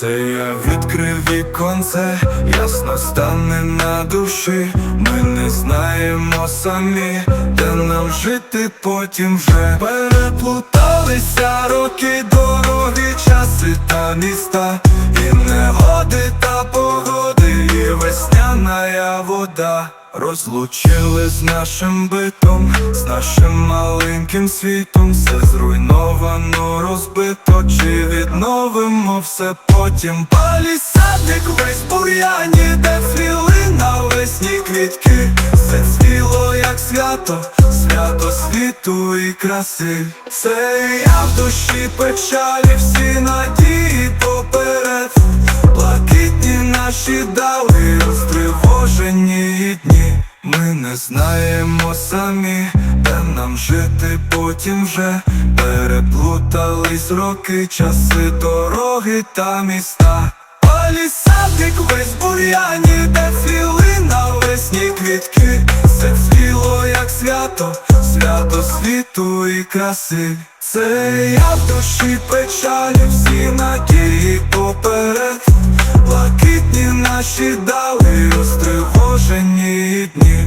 Це я відкрив віконце, ясно стане на душі. Ми не знаємо самі, де нам жити потім вже переплуталися роки, дороги, часи та міста, і не і весняна вода. Розлучили з нашим битом, з нашим маленьким світом, все зруйновано, розбито, чи відновимо все потім. Палісадник весь бур'яні, де цвіли навесні квітки, все цвіло, як свято, свято світу і краси. Це я в душі печалі, всі надії поперед. Блакитні наші Знаємо самі, де нам жити потім вже переплутались роки, часи, дороги та міста. Палісадник весь бур'яні, де цвіли навесні квітки, все цвіло, як свято, свято світу і краси. Це я в душі печалі, всі надії поперед. Блакитні наші дали, розтривожені дні.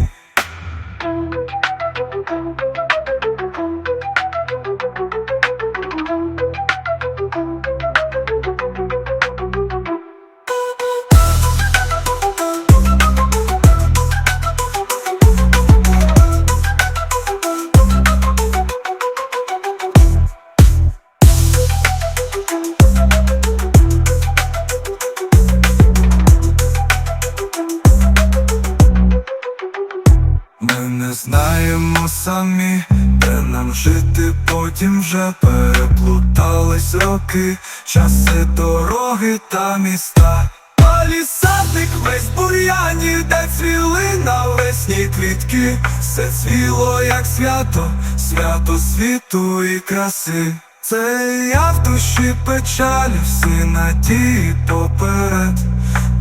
Знаємо самі, де нам жити потім вже переплутались роки, часи, дороги та міста. Палісадник весь бур'яні, де цвіли навесні квітки, все цвіло, як свято, свято світу і краси. Це я в душі печалі, всі надії поперед.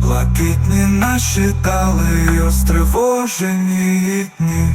Блакитні наші дали, остривожені дні.